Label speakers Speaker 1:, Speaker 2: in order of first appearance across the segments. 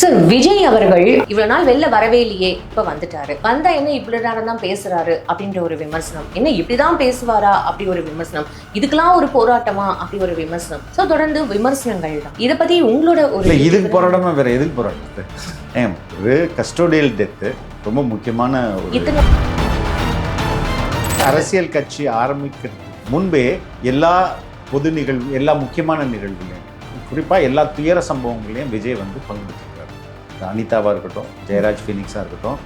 Speaker 1: Sir Vijay அவர்கள் இவ்வளவு நாள் வெளில வரவே இல்லையே இப்ப வந்துட்டாரு. வந்தா என்ன இவ்வளவு நேரம் தான் பேசுறாரு அப்படின்ற ஒரு விமர்சனம். என்ன இப்படிதான் பேசுவாரா அப்படி ஒரு விமர்சனம். இதுக்கெல்லாம் ஒரு போராட்டமா அப்படி ஒரு விமர்சனம். சோ தொடர்ந்து விமர்சனங்கள் தான். இத பத்தி உங்களோட ஒரு
Speaker 2: இதுக்கு போராட்டமா வேற எதுக்கு போராட்டத்து ஒரு கஸ்டோடியல் டெத்து ரொம்ப முக்கியமான ஒரு அரசியல் கட்சி ஆரம்பிக்கிறதுக்கு முன்பே எல்லா பொது நிகழ்வு எல்லா முக்கியமான நிகழ்வுலையும் குறிப்பாக எல்லா துயர சம்பவங்களையும் விஜய் வந்து இது அனிதாவாக இருக்கட்டும் ஜெயராஜ் ஃபீனிக்ஸாக இருக்கட்டும்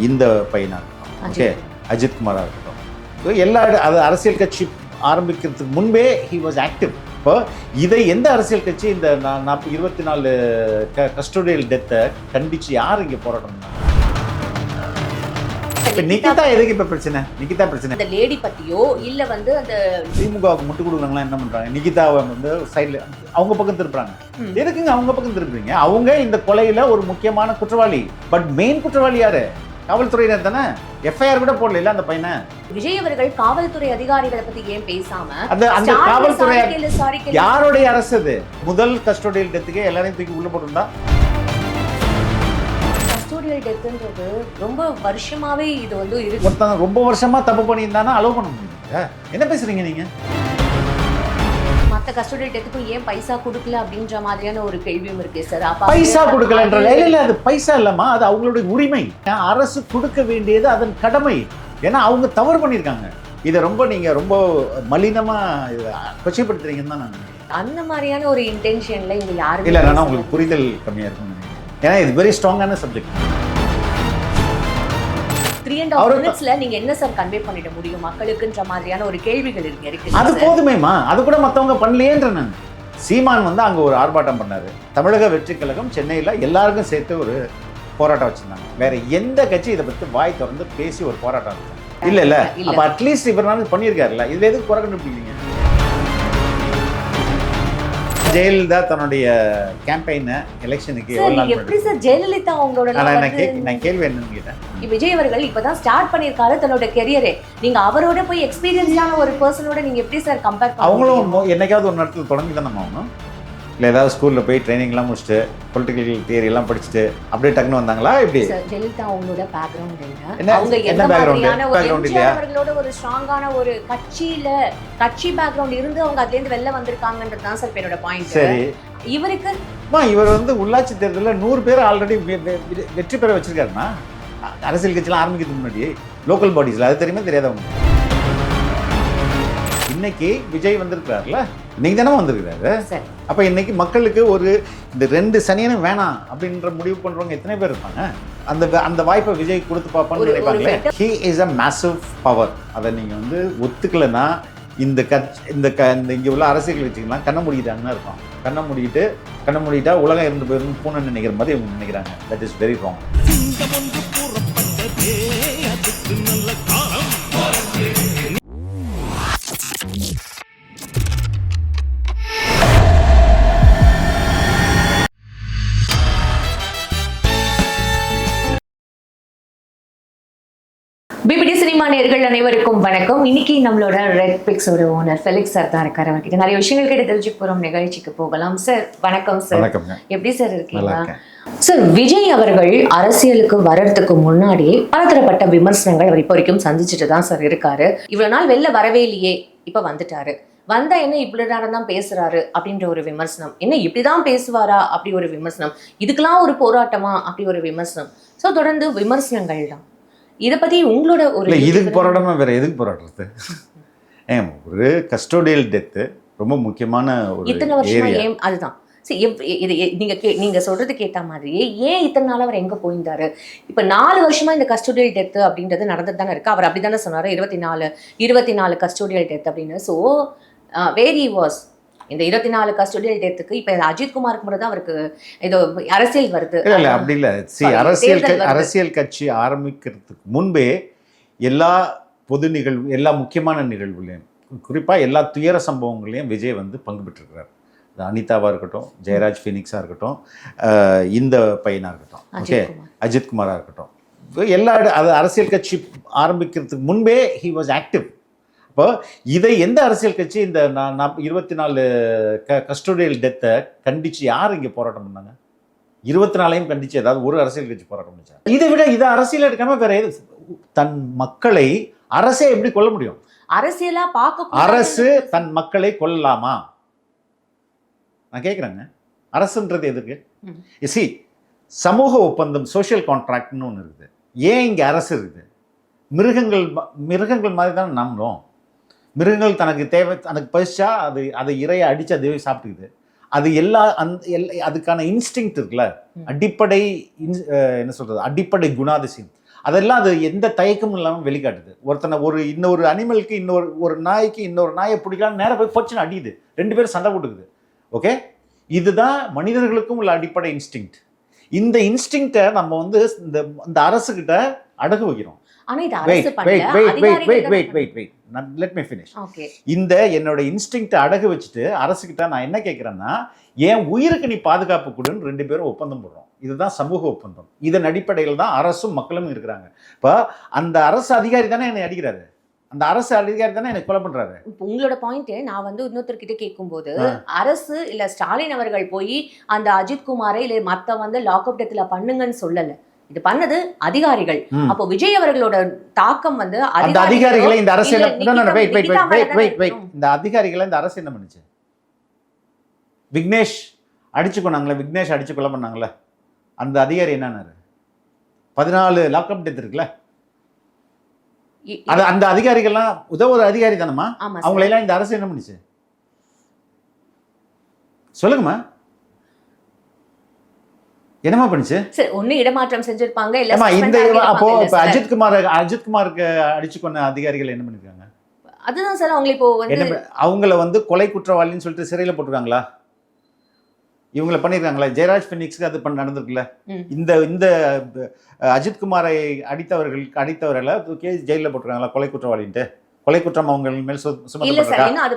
Speaker 2: இந்த பையனாக இருக்கட்டும் ஓகே அஜித் குமாராக இருக்கட்டும். எல்லா அது அரசியல் கட்சி ஆரம்பிக்கிறதுக்கு முன்பே ஹி வாஸ் ஆக்டிவ் இப்போ இதை எந்த அரசியல் கட்சி இந்த நா- நாற்ப இருபத்தி நாலு க கஸ்டோடியல் டெத்தை கண்டிச்சு யார் இங்கே போராட்டம்? இப்ப நிகிதா எதுக்கு இப்போ பிரச்சனை? நிகிதா பிரச்சனை.
Speaker 1: அந்த லேடி பத்தியோ இல்ல வந்து அந்த
Speaker 2: திமுகவுக்கு முட்டு கொடுக்குறவங்களாம் என்ன பண்றாங்க? நிகிதாவை வந்து சைடில் அவங்க பக்கம் திருப்புறாங்க. எதுக்குங்க அவங்க பக்கம் திருப்புறீங்க? அவங்க இந்த கொலையில ஒரு முக்கியமான குற்றவாளி. பட் மெயின் குற்றவாளி யாரு? காவல்துறையினர் தானே? எஃப்ஐஆர் கூட போடல அந்த பையனை.
Speaker 1: விஜய் அவர்கள் காவல்துறை அதிகாரிகளை பத்தி ஏன் பேசாம
Speaker 2: அந்த அந்த காவல்துறை. யாருடைய அரசு அது? முதல் கஸ்டோடியல் டெத்துக்கு எல்லாரையும் தூக்கி உள்ள போட்டிருந்தா?
Speaker 1: கஸ்டோடியல் டெத்துன்றது ரொம்ப வருஷமாவே இது வந்து இருக்கு.
Speaker 2: ஒருத்தன் ரொம்ப வருஷமா தப்பு பண்ணியிருந்தானா அலோவ் பண்ண முடியுங்க என்ன பேசுறீங்க நீங்க?
Speaker 1: மத்த கஸ்டோடியல் டெத்துக்கும் ஏன் பைசா கொடுக்கல அப்படின்ற மாதிரியான ஒரு கேள்வியும் இருக்கு சார் அப்ப
Speaker 2: பைசா கொடுக்கலன்ற இல்ல அது பைசா இல்லம்மா அது அவங்களுடைய உரிமை. அரசு கொடுக்க வேண்டியது அதன் கடமை. ஏன்னா அவங்க தவறு பண்ணியிருக்காங்க. இதை ரொம்ப நீங்க ரொம்ப மலினமா கொச்சைப்படுத்துறீங்கன்னு தான் நான்.
Speaker 1: அந்த மாதிரியான ஒரு இன்டென்ஷன்ல இங்க யாருமே
Speaker 2: இல்ல. உங்களுக்கு புரிதல் கம்மியா இருக்கும்னு நினைக்கிறேன் ஏன்னா இது வெரி ஸ்ட்ராங்கான சப்ஜெக்ட்
Speaker 1: த்ரீ அண்ட்
Speaker 2: அவரு-
Speaker 1: மினிட்ஸ்ல நீங்க என்ன சார் கன்வே பண்ணிட முடியும்? மக்களுக்குன்ற மாதிரியான ஒரு கேள்விகள் இருக்கு இருக்கு
Speaker 2: அது. போதுமேமா அது கூட மத்தவங்க பண்ணலையேன்ற நான். சீமான் வந்து அங்க ஒரு ஆர்ப்பாட்டம் பண்ணாரு. தமிழக வெற்றி கழகம் சென்னையில எல்லாருக்கும் சேர்த்து ஒரு போராட்டம் வச்சிருந்தாங்க. வேற எந்த கட்சி இதை பத்தி வாய் திறந்து பேசி ஒரு போராட்டம் இல்ல இல்ல. அப்ப அட்லீஸ்ட் இவர் பண்ணியிருக்காருல்ல. இதுல எதுக்கு குறை கண்டுபிடிக்கிறீங்க ஜெயலலிதா தன்னுடைய கேம்பெயினை எலெக்ஷனுக்கு
Speaker 1: எப்படி சார் ஜெயலலிதா அவங்களோட
Speaker 2: நான் கேள்வி என்னன்னு கேட்டேன்.
Speaker 1: விஜய் அவர்கள் இப்பதான் ஸ்டார்ட் பண்ணிருக்காரு தன்னோட கெரியரே நீங்க அவரோட போய் எக்ஸ்பீரியன்ஸான ஒரு பர்சனோட நீங்க எப்படி சார் கம்பேர்
Speaker 2: அவங்களும் என்னைக்காவது ஒரு நேரத்தில் தொடங்கி தானே ஆகணும்? இல்லை ஏதாவது ஸ்கூலில் போய் ட்ரைனிங்லாம் முடிச்சுட்டு பொலிட்டிக்கல் தியரி எல்லாம் படிச்சுட்டு அப்படியே டக்குன்னு வந்தாங்களா இப்படி
Speaker 1: ஜெயலலிதா அவங்களோட பேக்ரவுண்ட்
Speaker 2: என்ன-
Speaker 1: அவங்க
Speaker 2: என்ன background?
Speaker 1: எம்ஜிஆர்
Speaker 2: இல்லையா?
Speaker 1: அவர்களோட ஒரு ஸ்ட்ராங்கான ஒரு கட்சியில கட்சி பேக்ரவுண்ட் இருந்து அவங்க அதுல இருந்து வெளில வந்திருக்காங்கன்றது தான் சார் என்னோட பாயிண்ட்
Speaker 2: சரி.
Speaker 1: இவருக்கு
Speaker 2: இவர் வந்து உள்ளாட்சி தேர்தலில் நூறு பேர் ஆல்ரெடி வெற்றி பெற வச்சிருக்காருன்னா அரசியல் கட்சிலாம் ஆரம்பிக்கிறதுக்கு முன்னாடி லோக்கல் பாடிஸில் அது தெரியுமா தெரியாதவங்க? இன்னைக்கு விஜய் வந்திருக்காருல்ல இன்னைக்கு தானே வந்திருக்காரு
Speaker 1: சரி.
Speaker 2: அப்போ இன்னைக்கு மக்களுக்கு ஒரு இந்த ரெண்டு சனியனும் வேணாம் அப்படின்ற முடிவு பண்றவங்க எத்தனை பேர் இருப்பாங்க? அந்த அந்த வாய்ப்பை விஜய் கொடுத்து பார்ப்பான்னு நினைப்பாங்களே
Speaker 1: better-
Speaker 2: he is a massive power அதை நீங்க வந்து ஒத்துக்கலைன்னா இந்த கட்சி இந்த க இந்த இங்கே உள்ள அரசியல் கட்சிகள்லாம் கண்ண மூடிக்கிட்டாங்கன்னு இருக்கும். கண்ணை மூடிட்டு கண்ணை மூடிட்டா உலகம் இருந்து போயிருந்து பூனை நினைக்கிற மாதிரி இவங்க நினைக்கிறாங்க. That is very wrong
Speaker 1: cinema நேர்கள் அனைவருக்கும் வணக்கம். இன்னைக்கு நம்மளோட ரெட் பிக்ஸோட ஓனர் ஃபெலிக்ஸ் சார் தான் இருக்காரு அவர்கிட்ட. நிறைய விஷயங்கள் கேட்டு தெரிஞ்சுக்க போறோம் நிகழ்ச்சிக்கு போகலாம் சார் வணக்கம் சார் எப்படி சார்
Speaker 2: நல்லா
Speaker 1: இருக்கீங்க
Speaker 2: இருக்கேன்.
Speaker 1: சார் விஜய் அவர்கள் அரசியலுக்கு வர்றதுக்கு முன்னாடி பலதரப்பட்ட விமர்சனங்கள் அவர் இப்போ வரைக்கும் சந்திச்சுட்டு தான் சார் இருக்காரு. இவ்வளவு நாள் வெளில வரவே இல்லையே இப்ப வந்துட்டாரு. வந்தா என்ன நேரம் தான் பேசுறாரு அப்படின்ற ஒரு விமர்சனம். என்ன இப்படிதான் பேசுவாரா அப்படி ஒரு விமர்சனம். இதுக்கெல்லாம் ஒரு போராட்டமா அப்படி ஒரு விமர்சனம். சோ தொடர்ந்து விமர்சனங்கள் தான் இத பத்தி உங்களோட ஒரு
Speaker 2: இதுக்கு போராட்டமா வேற எதுக்கு போராடுறது? ஏன் ஒரு கஸ்டோடியல் டெத்து ரொம்ப முக்கியமான ஒரு
Speaker 1: இத்தனை வருஷமா ஏன் அதுதான்? சரி இது எ- நீங்க கே நீங்க சொல்றது கேட்ட மாதிரியே ஏன் இத்தனை நாள் அவர் எங்க போயிருந்தாரு? இப்ப நாலு வருஷமா இந்த கஸ்டோடியல் டெத் அப்படின்றது நடந்துட்டு தானே இருக்கு. அவர் அப்படிதானே சொன்னாரு இருபத்தி நாலு இருபத்தி நாலு கஸ்டோடியல் டெத் அப்படின்னு. ஸோ வேரி வாஸ் இந்த இருபத்தி நாலு கஸ்டோடியல் டெத்துக்கு இப்ப அஜித் குமாருக்கு மட்டும் தான் அவருக்கு ஏதோ அரசியல் வருது.
Speaker 2: இல்ல அப்படி இல்ல. சி
Speaker 1: Sorry,
Speaker 2: அரசியல். அரசியல் கட்சி ஆரம்பிக்கிறதுக்கு முன்பே எல்லா பொது நிகழ்வு எல்லா முக்கியமான நிகழ்வுலையும் குறிப்பா எல்லா துயர சம்பவங்களையும் விஜய் வந்து பங்கு பெற்றிருக்கிறார். அது அனிதாவா இருக்கட்டும் ஜெயராஜ் ஃபீனிக்ஸா இருக்கட்டும் இந்த பையனா இருக்கட்டும் ஓகே?
Speaker 1: அஜித் குமார்.
Speaker 2: அஜித் குமாரா இருக்கட்டும். எல்லா அது அரசியல் கட்சி ஆரம்பிக்கிறதுக்கு முன்பே ஹி வாஸ் ஆக்டிவ் இப்போ இதை எந்த அரசியல் கட்சி இந்த நான் இருபத்தி நாலு க கஸ்டோடியல் டெத்தை கண்டிச்சு யார் இங்கே போராட்டம் பண்ணாங்க? இருபத்தி நாலையும் கண்டிச்சு ஏதாவது ஒரு அரசியல் கட்சி போராட்டம் பண்ணிச்சா? இதை விட இதை அரசியல் எடுக்காம வேற எது தன் மக்களை அரசே எப்படி கொல்ல முடியும்?
Speaker 1: அரசியலா பார்க்க
Speaker 2: அரசு தன் மக்களை கொல்லலாமா? நான் கேட்குறேங்க அரசுன்றது எதுக்கு. சி சமூக ஒப்பந்தம் சோஷியல் கான்ட்ராக்ட்னு ஒன்று இருக்குது. ஏன் இங்கே அரசு இருக்குது? மிருகங்கள் மிருகங்கள் மாதிரி தான் நம்மளும் மிருகங்கள் தனக்கு தேவை தனக்கு பசிச்சா அது அதை இறைய அடித்து அது சாப்பிட்டுக்குது. அது எல்லா அந்த எல்லா அதுக்கான இன்ஸ்டிங் இருக்குல்ல. அடிப்படை இன்ஸ்- என்ன சொல்றது? அடிப்படை குணாதிசயம். அதெல்லாம் அது எந்த தயக்கமும் இல்லாமல் வெளிக்காட்டுது. ஒருத்தனை ஒரு இன்னொரு அனிமலுக்கு இன்னொரு ஒரு நாய்க்கு இன்னொரு நாயை பிடிக்கலாம் நேரா போய் பொச்சுன்னு அடியுது ரெண்டு பேரும் சண்டை போட்டுக்குது. ஓகே? இதுதான் மனிதர்களுக்கும் உள்ள அடிப்படை இன்ஸ்டிங்க்ட் இந்த இன்ஸ்டிங்க்டை நம்ம வந்து இந்த இந்த அரசுகிட்ட அடகு வைக்கிறோம்.
Speaker 1: ஆனா இது அரசு பண்ணல
Speaker 2: வெயிட் வெயிட் வெயிட்
Speaker 1: அதிகாரிகள்
Speaker 2: wait wait wait let me finish இந்த என்னோட இன்ஸ்டிங்க்டை அடகு வச்சுட்டு அரசுகிட்ட நான் என்ன கேட்குறேன்னா என் உயிருக்கு நீ பாதுகாப்பு கொடுன்னு ரெண்டு பேரும் ஒப்பந்தம் போடுறோம். இதுதான் சமூக ஒப்பந்தம். இதன் அடிப்படையில் தான் அரசும் மக்களும் இருக்கிறாங்க. இப்போ அந்த அரசு அதிகாரி தானே என்னை அடிக்கிறாரு? அந்த அரசு அதிகாரி தானே என்னை கொலை பண்றாரு?
Speaker 1: உங்களோட பாயிண்ட் நான் வந்து இன்னொருத்தர்கிட்ட கேட்கும்போது. அரசு இல்ல ஸ்டாலின் அவர்கள் போய் அந்த அஜித் குமாரை இல்ல மத்த வந்து லாக்அப் டெத்ல பண்ணுங்கன்னு சொல்லல. இது பண்ணது அதிகாரிகள். அப்போ விஜய் அவர்களோட தாக்கம் வந்து
Speaker 2: அந்த
Speaker 1: அதிகாரிகளோ
Speaker 2: இந்த அரசு. இந்த அதிகாரிகளை இந்த அரசு என்ன பண்ணுச்சு? விக்னேஷ் அடிச்சு கொண்டாங்களே விக்னேஷ் அடிச்சு கொலை பண்ணாங்களே. அந்த அதிகாரி என்னன்னாரு? பதினாலு லாக்அப் டெத் இருக்குல்ல அது அந்த அதிகாரிகள்லாம் உதவ ஒரு அதிகாரி தானம்மா. அவங்களெல்லாம் இந்த அரசு என்ன பண்ணுச்சு? சொல்லுங்கம்மா. என்னம்மா பண்ணுச்சு?
Speaker 1: சரி ஒண்ணு இடமாற்றம் செஞ்சிருப்பாங்க இல்ல
Speaker 2: இந்த அப்போ. அஜித் குமார் அஜித் குமாருக்கு அடிச்சு கொண்ட அதிகாரிகள் என்ன பண்ணிருக்காங்க?
Speaker 1: அதுதான் சார் அவங்க இப்போ வந்து
Speaker 2: அவங்கள வந்து கொலை குற்றவாளின்னு சொல்லிட்டு சிறையில போட்டிருக்காங்களா? இவங்கள பண்ணிருக்காங்களா? ஜெயராஜ் பினிக்ஸ்க்கு அது பண்ண நடந்திருக்குல்ல. இந்த இந்த அஜித் குமாரை அடித்தவர்கள் அடித்தவர்களை தூக்கி ஜெயில போட்டிருக்காங்களா கொலை குற்றவாளின்ட்டு? கொலை குற்றம் அவங்க மேல்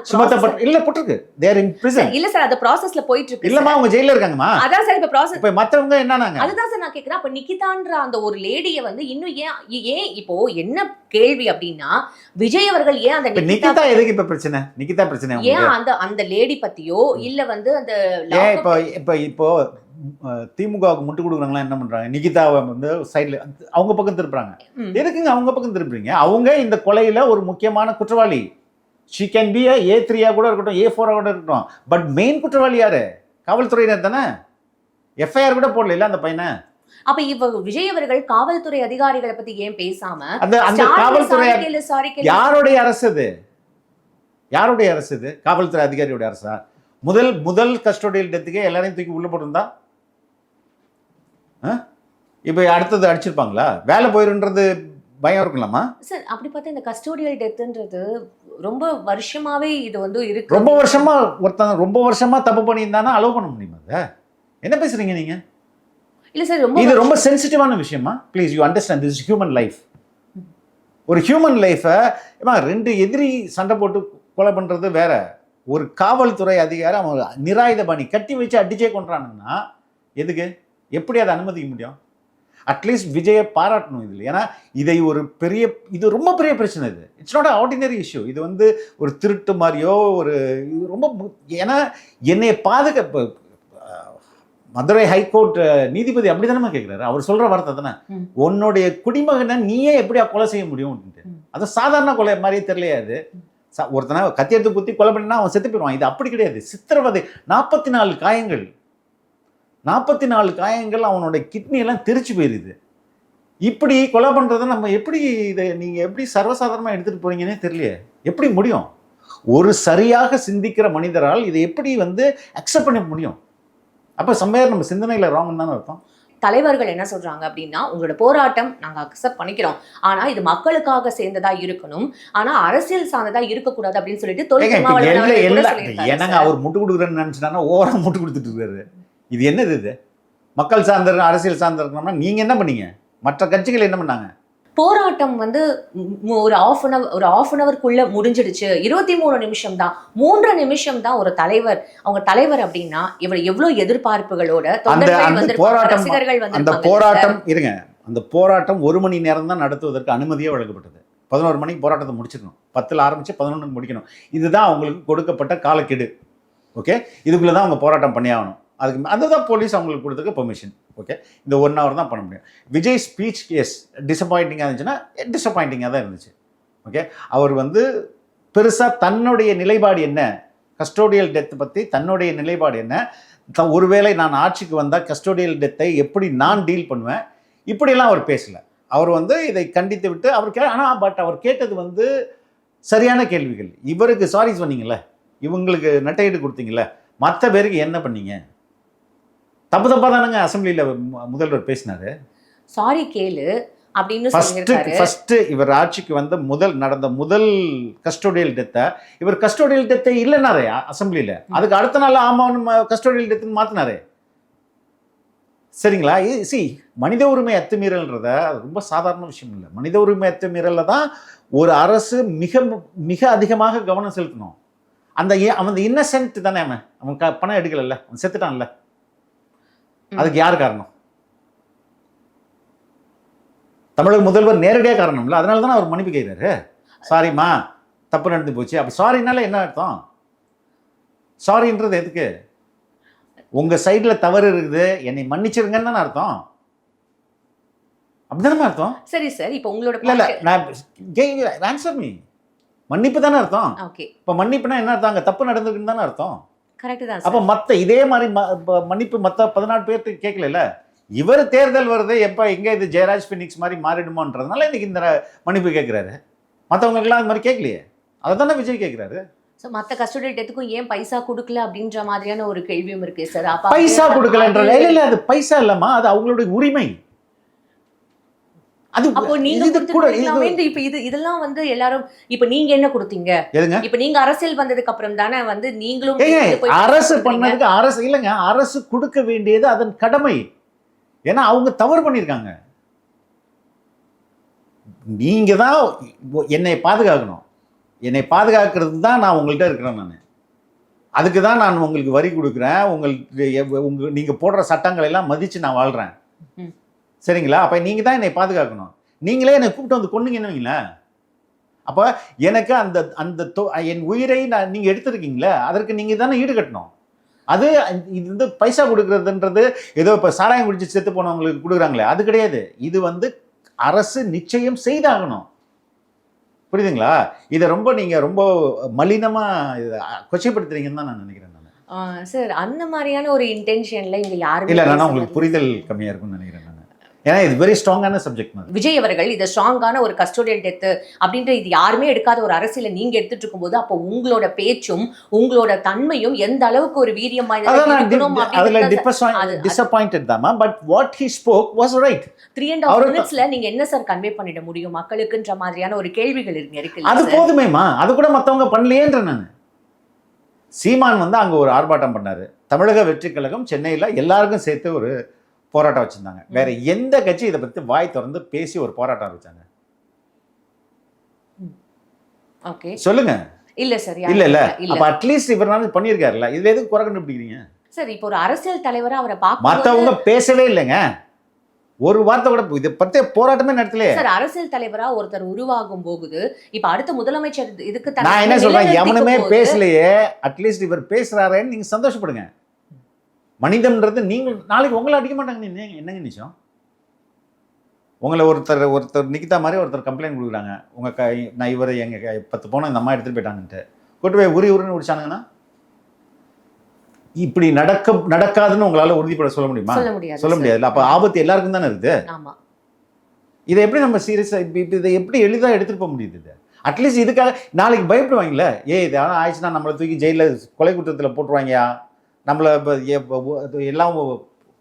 Speaker 2: சுமத்தப்பட்டு இல்ல போட்டிருக்கு. தேர் இன் பிரிசன்
Speaker 1: இல்ல சார் அது ப்ராசஸ்ல போயிட்டு இருக்கு
Speaker 2: இல்லம்மா அவங்க ஜெயில இருக்காங்கம்மா.
Speaker 1: சார். அதான் சார் இப்ப ப்ராசஸ்
Speaker 2: இப்ப மத்தவங்க என்னன்னாங்க?
Speaker 1: அதுதான் சார் நான் கேக்குறேன். அப்ப நிக்கிதான்ற அந்த ஒரு லேடிய வந்து இன்னும் ஏன் ஏன் இப்போ என்ன கேள்வி அப்படின்னா விஜய் அவர்கள் ஏன் அந்த
Speaker 2: நிகிதா எதுக்கு இப்ப பிரச்சனை? நிகிதா பிரச்சனை
Speaker 1: ஏன் அந்த அந்த லேடி பத்தியோ இல்ல வந்து அந்த
Speaker 2: இப்போ இப்போ இப்போ திமுகவுக்கு முட்டு கொடுக்குறாங்களா என்ன பண்றாங்க? நிகிதாவை வந்து சைடுல அவங்க பக்கம் திருப்புறாங்க. எதுக்குங்க அவங்க பக்கம் திருப்புறீங்க? அவங்க இந்த கொலையில ஒரு முக்கியமான குற்றவாளி. ஷி கேன் பி ஏ த்ரீயா கூட இருக்கட்டும் ஏ ஃபோரா கூட இருக்கட்டும். பட் மெயின் குற்றவாளி யாரு? காவல்துறையினர் தானே? எஃப்ஐஆர் கூட போடல அந்த பையனை?
Speaker 1: அப்ப இவ விஜய் அவர்கள் காவல்துறை அதிகாரிகளை பத்தி ஏன் பேசாம
Speaker 2: அந்த அந்த காவல்துறை. யாருடைய அரசு இது? யாருடைய அரசு இது? காவல்துறை அதிகாரியோட அரசா? முதல் முதல் கஸ்டோடியல் டெத்துக்கே எல்லாரையும் தூக்கி உள்ள போட்டிருந்தா? இப்போ அடுத்தது அடிச்சிருப்பாங்களா? வேலை போயிருன்றது பயம் இருக்குல்லாமா
Speaker 1: சார் அப்படி பார்த்தா இந்த கஸ்டோடியல் டெத்ன்றது ரொம்ப வருஷமாவே இது வந்து இருக்கு.
Speaker 2: ரொம்ப வருஷமா ஒருத்தன் ரொம்ப வருஷமா தப்பு பண்ணியிருந்தானா அலோவ் பண்ண முடியுமா அதை? என்ன பேசுறீங்க நீங்க?
Speaker 1: இல்ல சார் ரொம்ப
Speaker 2: இது ரொம்ப சென்சிட்டிவான விஷயமா? Please you understand this human life ஒரு ஹியூமன் லைஃபை ரெண்டு எதிரி சண்டை போட்டு கொலை பண்றது வேற. ஒரு காவல்துறை அதிகாரி அவன் நிராயுதபாணி கட்டி வச்சு அடிச்சே கொன்றானுங்கன்னா எதுக்கு? எப்படி அதை அனுமதிக்க முடியும்? அட்லீஸ்ட் விஜயை பாராட்டணும் இதில். ஏன்னா இதை ஒரு பெரிய இது ரொம்ப பெரிய பிரச்சனை இது. இட்ஸ் நாட் ஆர்டினரி இஷ்யூ இது வந்து ஒரு திருட்டு மாதிரியோ ஒரு இது ரொம்ப ஏன்னா என்னை பாதுகாப்பு மதுரை ஹைகோர்ட் நீதிபதி அப்படி தானே கேட்குறாரு அவர் சொல்ற வார்த்தை தானே. உன்னுடைய குடிமகனை நீயே எப்படியா கொலை செய்ய முடியும் அப்படின்ட்டு. அது சாதாரண கொலை மாதிரியே ச- ஒருத்தனை கத்தி எடுத்து குத்தி கொலை பண்ணினா அவன் செத்து போயிடுவான். இது அப்படி கிடையாது. சித்திரவதை நாற்பத்தி நாலு காயங்கள். நாற்பத்தி நாலு காயங்கள் அவனோட கிட்னி எல்லாம் தெரிச்சு போயிருது. இப்படி கொலை பண்றதை நம்ம எப்படி இதை நீங்க எப்படி சர்வசாதாரணமா எடுத்துட்டு போறீங்கன்னே தெரியலையே. எப்படி முடியும்? ஒரு சரியாக சிந்திக்கிற மனிதரால் இதை எப்படி வந்து அக்செப்ட் பண்ண முடியும்? அப்ப சம்மையார் நம்ம சிந்தனையில ராங் தானே அர்த்தம்?
Speaker 1: தலைவர்கள் என்ன சொல்றாங்க அப்படின்னா உங்களோட போராட்டம் நாங்க அக்செப்ட் பண்ணிக்கிறோம். ஆனா இது மக்களுக்காக சேர்ந்ததா இருக்கணும். ஆனா அரசியல் சார்ந்ததா இருக்கக்கூடாது அப்படின்னு சொல்லிட்டு சார்.
Speaker 2: அவர் முட்டு கொடுக்குறேன்னு நினைச்சிட்டானா ஓரம் முட்டு கொடுத்துட்டு இருக்காரு. இது என்னது இது? மக்கள் சார்ந்த அரசியல் சார்ந்த இருக்கணும்னா நீங்க என்ன பண்ணீங்க? மற்ற கட்சிகள் என்ன பண்ணாங்க?
Speaker 1: போராட்டம் வந்து ஒரு ஆஃப் அன் அவர் ஒரு ஆஃப் அன் அவருக்குள்ள முடிஞ்சிடுச்சு. இருபத்தி மூணு நிமிஷம் தான். மூன்று நிமிஷம் தான் ஒரு தலைவர். அவங்க தலைவர் அப்படின்னா இவர் எவ்வளவு எதிர்பார்ப்புகளோட ரசிகர்கள்
Speaker 2: அந்த போராட்டம் இருங்க. அந்த போராட்டம் ஒரு மணி நேரம் தான் நடத்துவதற்கு அனுமதியே வழங்கப்பட்டது. பதினோரு மணிக்கு போராட்டத்தை முடிச்சிடணும். பத்தில் ஆரம்பிச்சு பதினொன்று முடிக்கணும். இதுதான் அவங்களுக்கு கொடுக்கப்பட்ட காலக்கெடு. ஓகே? இதுக்குள்ள தான் அவங்க போராட்டம் பண்ணி ஆகணும் அதுக்கு அதுதான் போலீஸ் அவங்களுக்கு கொடுத்துருக்க பெர்மிஷன் ஓகே இந்த ஒன் ஹவர் தான் பண்ண முடியும். விஜய் ஸ்பீச் எஸ் டிசப்பாயிண்டிங்காக இருந்துச்சுன்னா டிசப்பாயிண்டிங்காக தான் இருந்துச்சு. ஓகே அவர் வந்து பெருசாக தன்னுடைய நிலைப்பாடு என்ன? கஸ்டோடியல் டெத் பற்றி தன்னுடைய நிலைப்பாடு என்ன? த- ஒருவேளை நான் ஆட்சிக்கு வந்தால் கஸ்டோடியல் டெத்தை எப்படி நான் டீல் பண்ணுவேன்? இப்படியெல்லாம் அவர் பேசலை. அவர் வந்து இதை கண்டித்து விட்டு அவர் கே ஆனால் பட் அவர் கேட்டது வந்து சரியான கேள்விகள். இவருக்கு சாரி சொன்னீங்கள்ல இவங்களுக்கு நட்டையீடு கொடுத்தீங்கல்ல. மற்ற பேருக்கு என்ன பண்ணீங்க? தப்பு தப்பாக தானங்க அசம்பிளியில் முதல்வர் பேசினாரு.
Speaker 1: சாரி கேளு அப்படின்னு
Speaker 2: ஃபர்ஸ்ட் இவர் ஆட்சிக்கு வந்த முதல் நடந்த முதல் கஸ்டோடியல் டெத்தை இவர் கஸ்டோடியல் டெத்தை இல்லைனாரே அசம்பிளியில். அதுக்கு அடுத்த நாள் ஆமான்னு கஸ்டோடியல் டெத்துன்னு மாற்றினாரே சரிங்களா? சி மனித உரிமை அத்துமீறல்ன்றத அது ரொம்ப சாதாரண விஷயம் இல்லை. மனித உரிமை அத்துமீறலில் தான் ஒரு அரசு மிக மிக அதிகமாக கவனம் செலுத்தணும். அந்த அவன் இன்னசென்ட் தானே அவன்? அவன் க- பணம் எடுக்கலல்ல அவன் செத்துட்டான்ல? அதுக்கு யார் காரணம்? தமிழக முதல்வர் நேரடியாக காரணம்ல அதனால தானே அவர் மன்னிப்பு கேட்கிறாரு? சாரிம்மா தப்பு நடந்து போச்சு. அப்போ சாரினால என்ன அர்த்தம்? சாரின்றது எதுக்கு? உங்க சைடில் தவறு இருக்குது என்னை மன்னிச்சிருங்கன்னு தானே அர்த்தம்? அப்படிதானே அர்த்தம்?
Speaker 1: சரி சார் இப்போ உங்களோட
Speaker 2: இல்ல இல்ல நான் ஆன்சர் மீ மன்னிப்பு தானே அர்த்தம்?
Speaker 1: ஓகே
Speaker 2: இப்போ மன்னிப்புனா என்ன அர்த்தம்? அங்க தப்பு நடந்திருக்குன்னு தானே அர்த்தம்?
Speaker 1: கரெக்ட் தான்
Speaker 2: அப்ப மத்த இதே மாதிரி மன்னிப்பு மத்த பதினாலு பேர்த்து கேட்கல இவர் தேர்தல் வருது எப்ப எங்க இது ஜெயராஜ் பினிக்ஸ் மாதிரி மாறிடுமோன்றதுனால இன்னைக்கு இந்த மன்னிப்பு கேட்கிறாரு. மத்தவங்களுக்குலாம் அது மாதிரி கேட்கலையே? அதை தானே விஜய் கேட்கிறாரு?
Speaker 1: ஸோ மற்ற கஸ்டோடியல் டெத்துக்கும் ஏன் பைசா கொடுக்கல அப்படின்ற மாதிரியான ஒரு கேள்வியும் இருக்கு சார்
Speaker 2: பைசா கொடுக்கலன்ற இல்ல அது பைசா இல்லம்மா அது அவங்களுடைய உரிமை. அது
Speaker 1: அப்போ நீங்க
Speaker 2: இது
Speaker 1: இப்ப இது இதெல்லாம் வந்து எல்லாரும் இப்ப நீங்க என்ன கொடுத்தீங்க? இப்ப நீங்க அரசியல் வந்ததுக்கு அப்புறம் தானே வந்து நீங்களும்
Speaker 2: அரசு. பண்ணதுக்கு அரசு இல்லைங்க அரசு கொடுக்க வேண்டியது அதன் கடமை. ஏன்னா அவங்க தவறு பண்ணியிருக்காங்க. நீங்க தான் என்னை பாதுகாக்கணும். என்னை பாதுகாக்கிறது தான் நான் உங்கள்கிட்ட இருக்கிறேன் நான். அதுக்கு தான் நான் உங்களுக்கு வரி கொடுக்குறேன். உங்களுக்கு உங்க நீங்க போடுற சட்டங்களை எல்லாம் மதிச்சு நான் வாழ்றேன். சரிங்களா? அப்ப நீங்க தான் என்னை பாதுகாக்கணும். நீங்களே என்னை கூப்பிட்டு வந்து கொண்டுங்கன்னு வைங்களேன். அப்ப எனக்கு அந்த அந்த தொ- என் உயிரை நான் நீங்க எடுத்திருக்கீங்களே அதற்கு நீங்க தானே ஈடுகட்டணும் அது இது வந்து பைசா கொடுக்கறதுன்றது ஏதோ இப்போ சாராயம் குடிச்சு செத்து போனவங்களுக்கு கொடுக்குறாங்களே அது கிடையாது. இது வந்து அரசு நிச்சயம் செய்தாகணும். புரியுதுங்களா? இதை ரொம்ப நீங்க ரொம்ப மலினமா இதை கொச்சைப்படுத்துறீங்கன்னு தான் நான் நினைக்கிறேன் நான்.
Speaker 1: சார் அந்த மாதிரியான ஒரு இன்டென்ஷன்ல இங்க யாருமே
Speaker 2: இல்ல நான் உங்களுக்கு. புரிதல் கம்மியா இருக்கும்னு நினைக்கிறேன். நான் ஏன்னா இது வெரி ஸ்ட்ராங்கான சப்ஜெக்ட்
Speaker 1: விஜய் அவர்கள் இது ஸ்ட்ராங்கான ஒரு கஸ்டோடியல் டெத் அப்படின்ற இது யாருமே எடுக்காத ஒரு அரசியல நீங்க எடுத்துட்டு இருக்கும்போது அப்போ உங்களோட பேச்சும் உங்களோட தன்மையும் எந்த அளவுக்கு ஒரு வீரியம்
Speaker 2: disappointed Dhama but what he spoke was right
Speaker 1: three and half மினிட்ஸ்ல நீங்க என்ன சார் கன்வே பண்ணிட முடியும்? மக்களுக்குன்ற மாதிரியான ஒரு கேள்விகள் இருக்கு
Speaker 2: அது? போதுமேமா அது கூட மத்தவங்க பண்ணலையேன்ற நான். சீமான் வந்து அங்க ஒரு ஆர்ப்பாட்டம் பண்ணாரு. தமிழக வெற்றி கழகம் சென்னையில எல்லாருக்கும் சேர்த்து ஒரு போராட்டம் வச்சிருந்தாங்க. வேற எந்த கட்சி இதை பத்தி வாய் திறந்து பேசி ஒரு போராட்டம் வச்சாங்க
Speaker 1: ஓகே.
Speaker 2: சொல்லுங்க.
Speaker 1: இல்ல சார்
Speaker 2: இல்ல இல்ல. அப்ப அட்லீஸ்ட் இவரால பண்ணியிருக்காருல்ல. இதுல எதுக்கு குறை கண்டுபிடிக்கிறீங்க?
Speaker 1: சார் இப்போ ஒரு அரசியல் தலைவரா அவரை பார்க்கும்போது
Speaker 2: மத்தவங்க பேசவே இல்லைங்க. ஒரு வார்த்தை கூட இதை பத்தி போராட்டமே நடத்தலையே.
Speaker 1: சார் அரசியல் தலைவரா ஒருத்தர் உருவாகும் போகுது. இப்ப அடுத்த முதலமைச்சர் இதுக்கு
Speaker 2: நான் என்ன சொல்றேன்? எவனுமே பேசலையே. அட்லீஸ்ட் இவர் பேசுறாரேன்னு நீங்க சந்தோஷப்படுங்க. மனிதன்றது நீங்க நாளைக்கு உங்களை அடிக்க மாட்டாங்க. என்னங்க நிச்சயம் உங்களை ஒருத்தர் ஒருத்தர் நிக்கிதா மாதிரி ஒருத்தர் கம்ப்ளைண்ட் கொடுக்குறாங்க. உங்க கை நான் இவர் எங்க கை- பத்து போன இந்த அம்மா எடுத்துட்டு போயிட்டாங்கன்ட்டு. கூட்டு போய் உரி உருன்னு முடிச்சானுங்கன்னா இப்படி நடக்க நடக்காதுன்னு உங்களால உறுதிப்பட சொல்ல முடியுமா?
Speaker 1: சொல்ல முடியாது
Speaker 2: அப்ப ஆபத்து எல்லாருக்கும் தானே இருக்குது? இதை எப்படி நம்ம சீரியஸாக இதை எப்படி எளிதாக எடுத்துகிட்டு போக முடியுது இது? அட்லீஸ்ட் இதுக்காக நாளைக்கு பயப்படுவாங்கல்ல? ஏ இது ஆனால் ஆயிடுச்சுன்னா நம்மளை தூக்கி ஜெயிலில் கொலை குற்றத்தில் போட்டுருவாங்கயா? நம்மளை இப்போ எல்லாம்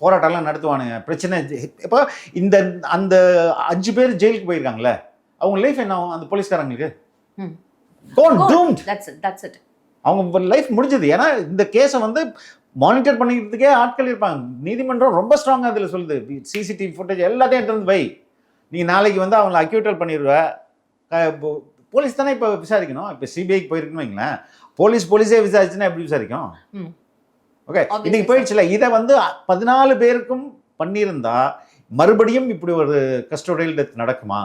Speaker 2: போராட்டம்லாம் நடத்துவானுங்க. பிரச்சனை இப்போ இந்த அந்த அஞ்சு பேர் ஜெயிலுக்கு போயிருக்காங்களே அவங்க லைஃப் என்ன ஆகும்? அந்த போலீஸ்காரங்களுக்கு? அவங்க லைஃப் முடிஞ்சது. ஏன்னா இந்த கேஸை வந்து மானிட்டர் பண்ணிக்கிறதுக்கே ஆட்கள் இருப்பாங்க. நீதிமன்றம் ரொம்ப ஸ்ட்ராங்காக அதில் சொல்லுது. சிசிடிவி ஃபுட்டேஜ் எல்லாத்தையும் எடுத்து வந்து வை. நீங்கள் நாளைக்கு வந்து அவங்கள அக்யூட்டல் பண்ணிடுவ. க- போ- போலீஸ் தானே இப்போ விசாரிக்கணும்? இப்போ சிபிஐக்கு போயிருக்குன்னு வைங்களேன். போலீஸ் போலீஸே விசாரிச்சுன்னா எப்படி விசாரிக்கும். ஓகே இன்னைக்கு போயிடுச்சுல. இதை வந்து பதினாலு பேருக்கும் பண்ணியிருந்தா மறுபடியும் இப்படி ஒரு கஸ்டோடியல் டெத் நடக்குமா?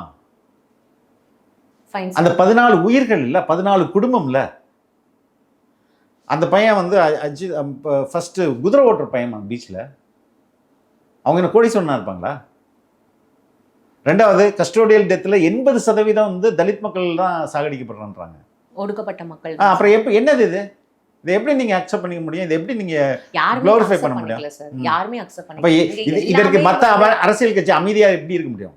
Speaker 2: அந்த பதினாலு உயிர்கள் இல்ல பதினாலு குடும்பம் இல்ல அந்த பையன் வந்து அஜித் ஃபர்ஸ்ட் குதிரை ஓட்டுற பையன் பீச்சில் அவங்க என்ன கோடீஸ்வரனா இருப்பாங்களா? ரெண்டாவது கஸ்டோடியல் டெத்தில் எண்பது சதவீதம் வந்து தலித் மக்கள் தான் சாகடிக்கப்படுறான்றாங்க.
Speaker 1: ஒடுக்கப்பட்ட மக்கள்
Speaker 2: அப்புறம் எப்போ என்னது இது? இதை எப்படி நீங்க அக்செப்ட் பண்ணிக்க முடியும்? இது எப்படி நீங்க
Speaker 1: accept
Speaker 2: பண்ண
Speaker 1: பண்ணிக்கல சார்
Speaker 2: ம்.
Speaker 1: யாருமே அக்செப்ட் இங்க
Speaker 2: இதற்கு மத்த அரசியல் கட்சி அமைதியா எப்படி இருக்க முடியும்?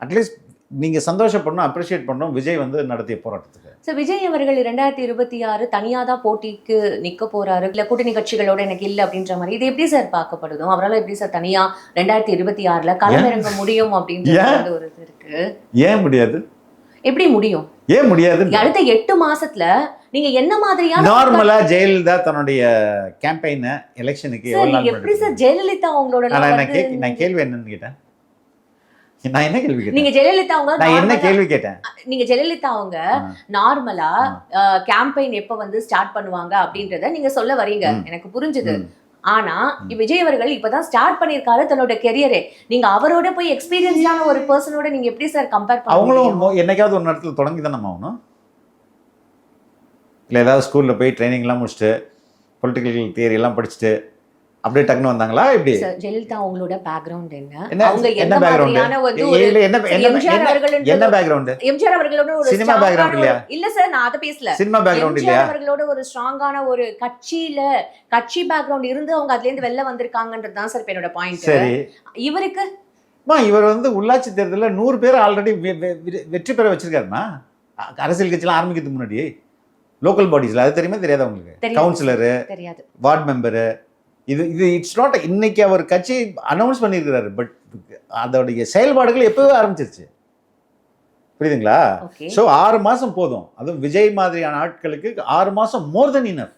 Speaker 2: அட்லீஸ்ட் நீங்க சந்தோஷப்படணும் அப்ரிஷியேட் பண்ணணும். விஜய் வந்து நடத்திய போராட்டத்துக்கு.
Speaker 1: சார் விஜய் அவர்கள் இரண்டாயிரத்தி இருபத்தி ஆறு தனியா தான் போட்டிக்கு நிக்க போறாரு. இல்ல கூட்டணி கட்சிகளோட எனக்கு இல்ல அப்படின்ற மாதிரி. இது எப்படி சார் பார்க்கப்படுதும் அவரால் எப்படி சார் தனியா ரெண்டாயிரத்தி இருபத்தி ஆறுல களமிறங்க முடியும்? வந்து ஒரு இது இருக்கு.
Speaker 2: ஏன் முடியாது?
Speaker 1: எப்படி முடியும்?
Speaker 2: ஏன் முடியாது?
Speaker 1: அடுத்த எட்டு மாசத்துல நீங்க என்ன மாதிரியான
Speaker 2: நார்மலா ஜெயலலிதா தன்னுடைய கேம்பெயினை எலெக்ஷனுக்கு
Speaker 1: எப்படி சார் ஜெயலலிதா அவங்களோட
Speaker 2: நான் கேள்வி என்னன்னு கேட்டேன். நான் என்ன கேள்வி கேட்டேன்?
Speaker 1: நீங்க ஜெயலலிதா அவங்க
Speaker 2: நான் என்ன கேள்வி கேட்டேன்?
Speaker 1: நீங்க ஜெயலலிதா அவங்க. நார்மலா கேம்பெயின் எப்ப வந்து ஸ்டார்ட் பண்ணுவாங்க அப்படின்றத நீங்க சொல்ல வரீங்க. எனக்கு புரிஞ்சுது. ஆனா விஜய் அவர்கள் இப்பதான் ஸ்டார்ட் பண்ணிருக்காரு தன்னோட கெரியரே நீங்க அவரோட போய் எக்ஸ்பீரியன்ஸான ஒரு பர்சனோட நீங்க எப்படி சார் கம்பேர் பண்ண
Speaker 2: அவங்களும் என்னைக்காவது ஒரு நேரத்தில் தொடங்கி தானே ஆகணும்? இல்லை ஏதாவது ஸ்கூலில் போய் ட்ரைனிங்லாம் முடிச்சுட்டு பொலிட்டிக்கல் தியரி எல்லாம் படிச்சுட்டு அப்படியே டக்குன்னு வந்தாங்களா? இப்படி
Speaker 1: சார், ஜெயலலிதா அவங்களோட பேக்ரவுண்ட் என்ன? அவங்க
Speaker 2: என்ன பேக்ரவுண்டு இல்லை என்ன பேக்ரவுண்டு
Speaker 1: எம்ஜிஆர் அவர்களோட ஒரு
Speaker 2: சினிமா
Speaker 1: ஒரு-
Speaker 2: இல்லையா?
Speaker 1: இல்ல சார் நான் அதை பேசல.
Speaker 2: சினிமா பேக்ரவுண்ட் இல்லையா?
Speaker 1: அவர்களோட ஒரு ஸ்ட்ராங்கான ஒரு கட்சியில கட்சி பேக்ரவுண்ட் இருந்து அவங்க அதுல இருந்து வெளில வந்திருக்காங்கன்றது தான் சார் என்னோட பாயிண்ட்
Speaker 2: சரி.
Speaker 1: இவருக்கு?
Speaker 2: இவர் வந்து உள்ளாட்சி தேர்தலில் நூறு பேர் ஆல்ரெடி வெற்றி பெற வச்சிருக்காருமா? அரசியல் கட்சிலாம் ஆரம்பிக்கிறதுக்கு முன்னாடி லோக்கல் பாடிஸ்ல அது தெரியுமா? தெரியாதா
Speaker 1: தெரியாது.
Speaker 2: கவுன்சிலரு
Speaker 1: தெரியாது.
Speaker 2: வார்டு மெம்பரு இது இது இட்ஸ் நாட் இன்னைக்கு அவர் கட்சி அனௌன்ஸ் பண்ணியிருக்கிறாரு பட் அதோடைய செயல்பாடுகள் எப்பவே ஆரம்பிச்சிருச்சு. புரியுதுங்களா? ஸோ ஆறு மாசம் போதும். அதுவும் விஜய் மாதிரியான ஆட்களுக்கு ஆறு மாசம் மோர் தென் இனஃப்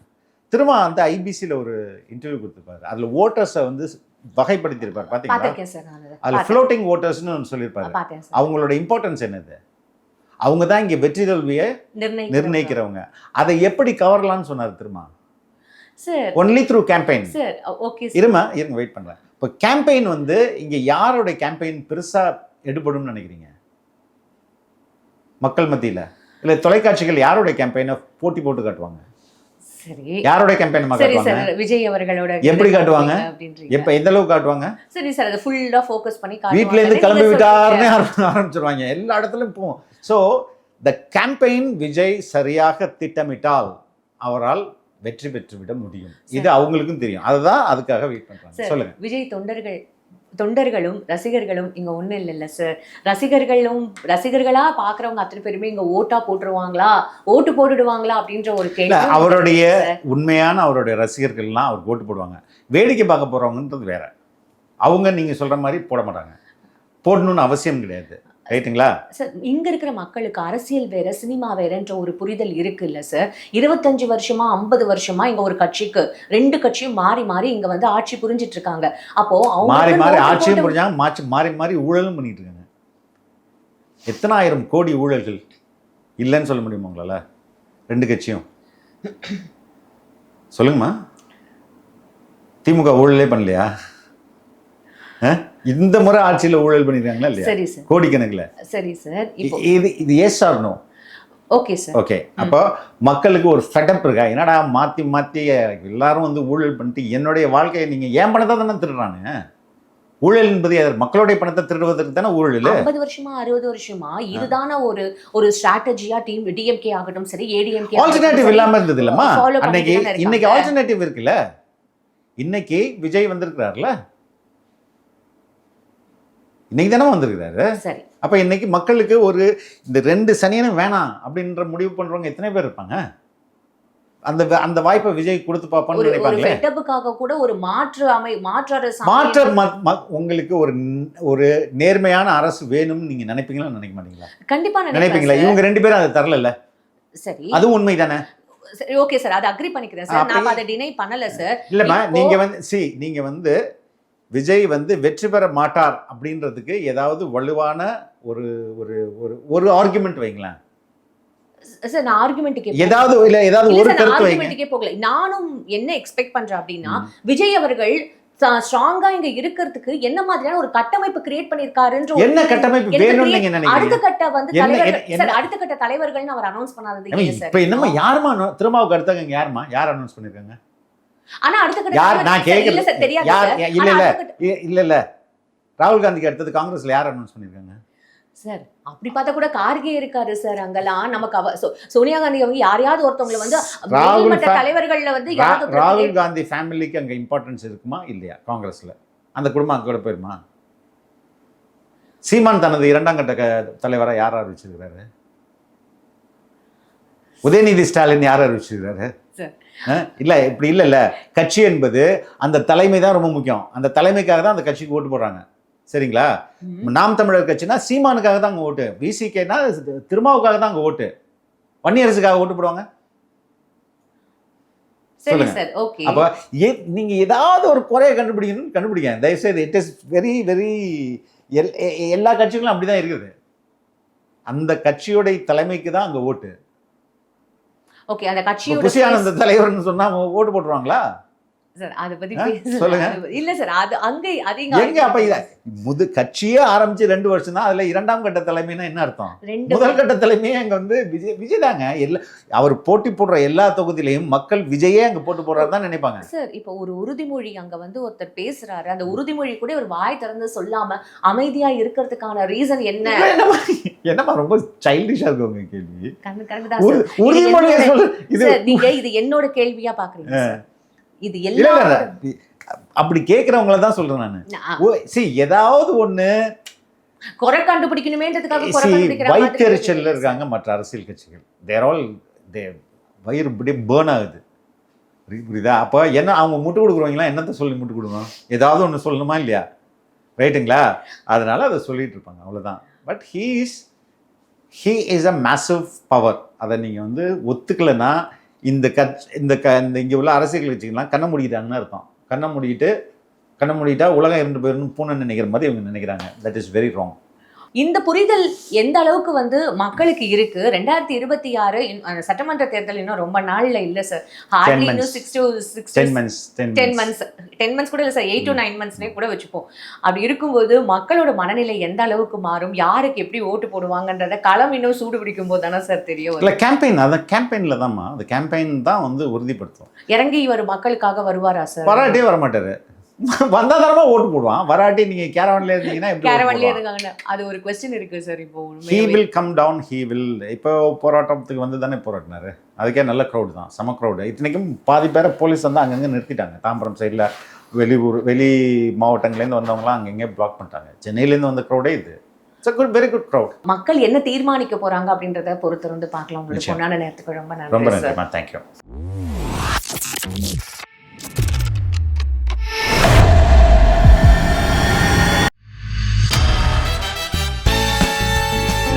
Speaker 2: திரும்ப அந்த ஐபிசியில் ஒரு இன்டர்வியூ கொடுத்துருப்பாரு. அதில் ஓட்டர்ஸை வந்து வகைப்படுத்தியிருப்பார். பார்த்தீங்களா. அதில். ஃப்ளோட்டிங் ஓட்டர்ஸ்னு ஒன்று சொல்லியிருப்பாரு. அவங்களோட இம்பார்ட்டன்ஸ் என்னது? அவங்க தான் இங்கே வெற்றி தோல்வியை
Speaker 1: நிர்ணயிக்கிறவங்க.
Speaker 2: அதை எப்படி கவரலாம்னு சொன்னார் திரும்ப
Speaker 1: sir
Speaker 2: only through campaign
Speaker 1: sir okay
Speaker 2: இருமா? இருங்க வெயிட் பண்ணுறேன் இப்போ கேம்பெயின் வந்து இங்கே யாரோட கேம்பெயின் பெருசாக எடுபடும்னு நினைக்கிறீங்க? மக்கள் மத்தியில்? இல்லை தொலைக்காட்சிகள் யாரோட கேம்பெயினை போட்டி போட்டு காட்டுவாங்க?
Speaker 1: சரி.
Speaker 2: யாரோட கேம்பெயின்
Speaker 1: சரி சார் விஜய் அவர்களோட
Speaker 2: எப்படி காட்டுவாங்க? எப்போ எந்த அளவுக்கு காட்டுவாங்க?
Speaker 1: சரி சார் அதை ஃபுல்லா ஃபோக்கஸ் பண்ணி
Speaker 2: வீட்ல இருந்து. கிளம்பி விட்டாருன்னே. ஆரம்பிச்சிருவாங்க. எல்லா இடத்துலயும் போவோம். ஸோ த கேம்பெயின் விஜய் சரியாக திட்டமிட்டால் அவரால் வெற்றி பெற்று விட முடியும் இது அவங்களுக்கும் தெரியும். அதுதான் அதுக்காக வெயிட் பண்றாங்க.
Speaker 1: சார்
Speaker 2: சொல்லுங்க.
Speaker 1: விஜய் தொண்டர்கள் தொண்டர்களும் ரசிகர்களும் இங்க ஒண்ணும் இல்லைல்ல சார் ரசிகர்களும் ரசிகர்களா பாக்குறவங்க அத்தனை பேருமே இங்க ஓட்டா போட்டுருவாங்களா? ஓட்டு போட்டுடுவாங்களா அப்படின்ற ஒரு கேள்வி
Speaker 2: அவருடைய உண்மையான அவருடைய ரசிகர்கள்லாம் அவர் ஓட்டு போடுவாங்க. வேடிக்கை பார்க்க போறவங்கன்றது வேற. அவங்க நீங்க சொல்ற மாதிரி போட மாட்டாங்க. போடணும்னு அவசியம் கிடையாது. ரைட்டுங்களா
Speaker 1: சார் இங்க இருக்கிற மக்களுக்கு அரசியல் வேற சினிமா வேறன்ற ஒரு புரிதல் இருக்குல்ல சார் இருபத்தஞ்சு வருஷமா ஐம்பது வருஷமா இங்க ஒரு கட்சிக்கு ரெண்டு கட்சியும் மாறி மாறி இங்க வந்து ஆட்சி புரிஞ்சிட்டு இருக்காங்க. அப்போ
Speaker 2: மாறி
Speaker 1: அவங்க
Speaker 2: மாறி
Speaker 1: ஓட்டு
Speaker 2: ஆட்சியும் புரிஞ்சாங்க மாற்றி மாறி மாறி ஊழலும் பண்ணிட்டு இருக்காங்க. எத்தனாயிரம் கோடி ஊழல்கள் இல்லைன்னு சொல்ல முடியுமா உங்களால? ரெண்டு கட்சியும். சொல்லுங்கம்மா. திமுக ஊழலே பண்ணலையா? ஆ? இந்த முறை ஆட்சியில் ஊழல் பண்ணிருக்காங்களா இல்லையா?
Speaker 1: சரி சார்.
Speaker 2: கோடிக்கணக்கில்.
Speaker 1: சரி சார்.
Speaker 2: இது இது S R
Speaker 1: okay sir.
Speaker 2: Okay அப்போ மக்களுக்கு ஒரு ஃபெட்டப் இருக்கா? என்னடா மாற்றி மாற்றி எல்லாரும் வந்து ஊழல் பண்ணிட்டு என்னுடைய வாழ்க்கையை நீங்கள் ஏன் பணத்தை தானே திருடுறானுங்க ஊழல் என்பது? மக்களுடைய பணத்தை திருடுவதற்கு தானே ஊழல்?
Speaker 1: ஐம்பது வருஷமா அறுபது வருஷமா இதுதான ஒரு ஒரு ஸ்ட்ராட்டஜியா டீம் டிஎம்கே ஆகட்டும் சரி ஏடிஎம்கே
Speaker 2: ஆல்டர்னேட்டிவ் இல்லாம இருந்தது இல்லம்மா? அன்னைக்கு இன்னைக்கு. ஆல்டர்னேட்டிவ் இருக்குல்ல? இன்னைக்கு விஜய் வந்திருக்கிறார்ல? இன்னைக்கு தானே வந்திருக்கிறாரு.
Speaker 1: சரி.
Speaker 2: அப்ப இன்னைக்கு மக்களுக்கு ஒரு இந்த ரெண்டு சனியனும் வேணாம் அப்படின்ற முடிவு பண்றவங்க எத்தனை பேர் இருப்பாங்க? அந்த அந்த வாய்ப்பை விஜய் கொடுத்து பார்ப்பான்னு நினைப்பாங்களே?
Speaker 1: ஃபெட்டப்புக்காக கூட ஒரு மாற்று அமை மாற்று அரசு
Speaker 2: மாற்ற உங்களுக்கு ஒரு ஒரு நேர்மையான அரசு வேணும்னு நீங்க நினைப்பீங்களா நினைக்க மாட்டீங்களா?
Speaker 1: கண்டிப்பா
Speaker 2: நினைப்பீங்களா? இவங்க ரெண்டு பேரும் அதை தரல
Speaker 1: சரி.
Speaker 2: அதுவும் உண்மைதானே
Speaker 1: சரி ஓகே சார். அதை அக்ரி பண்ணிக்கிறேன் சார். நான் அதை டினை பண்ணல சார்.
Speaker 2: இல்லம்மா நீங்க வந்து சி நீங்க வந்து விஜய் வந்து வெற்றி பெற மாட்டார் அப்படின்றதுக்கு ஏதாவது வலுவான ஒரு ஒரு ஒரு ஒரு ஆர்குமெண்ட் வைங்களேன்.
Speaker 1: சார் நான் ஆர்குமெண்ட்டுக்கு
Speaker 2: ஏதாவது இல்ல ஏதாவது ஒரு கருத்து வைங்க.
Speaker 1: ஆர்குமெண்ட்டுக்கே போகல. நானும் என்ன எக்ஸ்பெக்ட் பண்றேன் அப்படின்னா விஜய் அவர்கள் ஸ்ட்ராங்கா இங்க இருக்கிறதுக்கு என்ன மாதிரியான ஒரு கட்டமைப்பு கிரியேட் பண்ணிருக்காருன்ற
Speaker 2: என்ன கட்டமைப்பு வேணும்னு
Speaker 1: அடுத்த கட்ட வந்து சார் அடுத்த கட்ட தலைவர்கள்னு அவர் அனௌன்ஸ் பண்ணாதது ஏன் சார்
Speaker 2: இப்ப யாருமா திருமாவுக்கு அடுத்தவங்க யாருமா யார் அனௌன்ஸ் பண்ணிருக்காங்க?
Speaker 1: ஆனா அடுத்த
Speaker 2: யார்? நான்
Speaker 1: சார் தெரியாது
Speaker 2: யார். இல்ல இல்ல. இல்ல இல்ல. ராகுல் காந்திக்கு அடுத்தது காங்கிரஸ்ல யார் அனௌன்ஸ் பண்ணிருக்காங்க?
Speaker 1: சார் அப்படி பார்த்தா கூட கார்கே இருக்காரு சார் அங்கெல்லாம். நமக்கு அவ சோனியா காந்தி அவங்க யாரையாவது ஒருத்தவங்களை வந்து மேல்மட்ட தலைவர்கள்ல வந்து
Speaker 2: ராகுல் காந்தி ஃபேமிலிக்கு அங்க இம்பார்ட்டன்ஸ் இருக்குமா? இல்லையா காங்கிரஸ்ல? அந்த குடும்பம் அங்க கூட போயிருமா? சீமான் தனது இரண்டாம் கட்ட க- தலைவரா யார் அறிவிச்சிருக்கிறாரு? உதயநிதி ஸ்டாலின் யார் அறிவிச்சிருக்கிறாரு? இல்ல இப்படி இல்ல இல்ல. கட்சி என்பது அந்த தலைமை தான் ரொம்ப முக்கியம். அந்த தலைமைக்காக தான் அந்த கட்சிக்கு ஓட்டு போடுறாங்க. சரிங்களா. நாம் தமிழர் கட்சினா சீமானுக்காக தான் அங்க ஓட்டு. விசிகேனா திருமாவுக்காக தான் அங்க ஓட்டு. வன்னியரசுக்காக ஓட்டு போடுவாங்க. அப்ப ஏ நீங்க ஏதாவது ஒரு குறைய கண்டுபிடிக்கணும்னு கண்டுபிடிங்க. தயவுசெய்து இட் இஸ் வெரி வெரி எல்லா கட்சிகளும் அப்படிதான் இருக்குது. அந்த கட்சியோட தலைமைக்கு தான் அங்க ஓட்டு.
Speaker 1: ஓகே அந்த கட்சியோட
Speaker 2: புஷி ஆனந்த தலைவர்னு சொன்னா ஓட்டு போட்டுருவாங்களா?
Speaker 1: சார் அத பத்தி
Speaker 2: சொல்லுங்க.
Speaker 1: இல்ல சார் அது அங்க அது
Speaker 2: எங்க அப்ப இத முது கட்சியே ஆரம்பிச்சு ரெண்டு வருஷம் தான் அதுல இரண்டாம் கட்ட தலைமைனா என்ன அர்த்தம்? முதல் கட்ட தலைமையே அங்க வந்து விஜய் விஜய் தாங்க. எல்லா அவர் போட்டி போடுற எல்லா தொகுதியிலையும் மக்கள் விஜயே அங்க போட்டு போடுறாரு தான் நினைப்பாங்க.
Speaker 1: சார் இப்போ ஒரு உறுதிமொழி அங்க வந்து ஒருத்தர் பேசுறாரு. அந்த உறுதிமொழி கூட ஒரு வாய் திறந்து சொல்லாம அமைதியா இருக்கிறதுக்கான ரீசன் என்ன?
Speaker 2: என்னம்மா ரொம்ப சைல்டிஷா இருக்கு உங்க கேள்வி. உறுதிமொழியை சொல்லு இது
Speaker 1: நீங்க இது என்னோட கேள்வியா பாக்குறீங்க. இது
Speaker 2: இல்ல
Speaker 1: எல்லா
Speaker 2: இல்ல, இல்ல. அப்படி கேக்குறவங்கள தான் சொல்றேன் நானு. ஓ, see ஏதாவது ஒண்ணு.
Speaker 1: குறை கண்டுபிடிக்கணுமேன்றதுக்காக இருக்கு.
Speaker 2: இருக்காங்க மற்ற அரசியல் கட்சிகள். தேர் ஆல் தே வயிறு இப்படியே பேர்ன் ஆகுது. புரி- புரியுதா? அப்போ என்ன அவங்க முட்டு கொடுக்குறவங்களா என்னத்த சொல்லி முட்டு கொடுக்கணும்? ஏதாவது ஒன்று சொல்லணுமா இல்லையா? ரைட்டுங்களா அதனால அதை சொல்லிட்டு இருப்பாங்க அவ்வளவுதான். But he is he is a massive power அதை நீங்கள் வந்து ஒத்துக்கலைன்னா இந்த கட்சி இந்த க இந்த இங்கே உள்ள அரசியல் கட்சிகள்லாம் கண்ணை முடிக்கிறாங்கன்னு அர்த்தம். கண்ணை மூடிக்கிட்டு கண்ணை மூடிட்டா உலகம் இருந்து போயிருந்து பூனை நினைக்கிற மாதிரி இவங்க நினைக்கிறாங்க. தட் இஸ் வெரி ராங்
Speaker 1: இந்த புரிதல் எந்த அளவுக்கு வந்து மக்களுக்கு இருக்கு? ரெண்டாயிரத்தி இருபத்தி ஆறு சட்டமன்ற தேர்தல் இன்னும் ரொம்ப நாள்ல இல்ல சார் ஹார்ட்லி
Speaker 2: months.
Speaker 1: இன்னும் six to six
Speaker 2: ten months ten
Speaker 1: months ten months கூட இல்லை சார் எயிட் டு நைன் மந்த்ஸ்னே கூட வச்சுப்போம். அப்படி இருக்கும்போது மக்களோட மனநிலை எந்த அளவுக்கு மாறும்? யாருக்கு எப்படி ஓட்டு போடுவாங்கன்றத களம் இன்னும் சூடு பிடிக்கும் போது தானே சார் தெரியும்.
Speaker 2: இல்லை கேம்பெயின் அதான் கேம்பெயினில் தான்மா. அந்த கேம்பெயின் தான் வந்து உறுதிப்படுத்தும்.
Speaker 1: இறங்கி இவர் மக்களுக்காக வருவாரா சார்
Speaker 2: வர மாட்டாரு வந்தா தரமா ஓட்டு போடுவான். வராட்டி நீங்க கேரவன்ல இருந்தீங்கன்னா
Speaker 1: கேரவன்லயே இருக்காங்க அது ஒரு கொஸ்டின் இருக்கு சார் இப்போ
Speaker 2: he. Will come down he will இப்போ போராட்டத்துக்கு வந்து தானே போராட்டினாரு அதுக்கே நல்ல க்ரௌட் தான் செம க்ரௌடு இத்தனைக்கும் பாதி பேரை போலீஸ் வந்து அங்கங்கே நிறுத்திட்டாங்க. தாம்பரம் சைடில் வெளியூர் வெளி மாவட்டங்கள்லேருந்து வந்தவங்களாம் அங்கங்கே பிளாக் பண்ணிட்டாங்க. சென்னையிலேருந்து வந்த க்ரௌடே இது. It's good very good crowd
Speaker 1: மக்கள் என்ன தீர்மானிக்க போறாங்க அப்படின்றத பொறுத்திருந்து பார்க்கலாம்.
Speaker 2: நிச்சயம்.
Speaker 1: பொண்ணான நேரத்துக்கு ரொம்ப
Speaker 2: ரொம்ப
Speaker 1: நன்றி சார்
Speaker 2: நன்றிமா தேங்க்யூ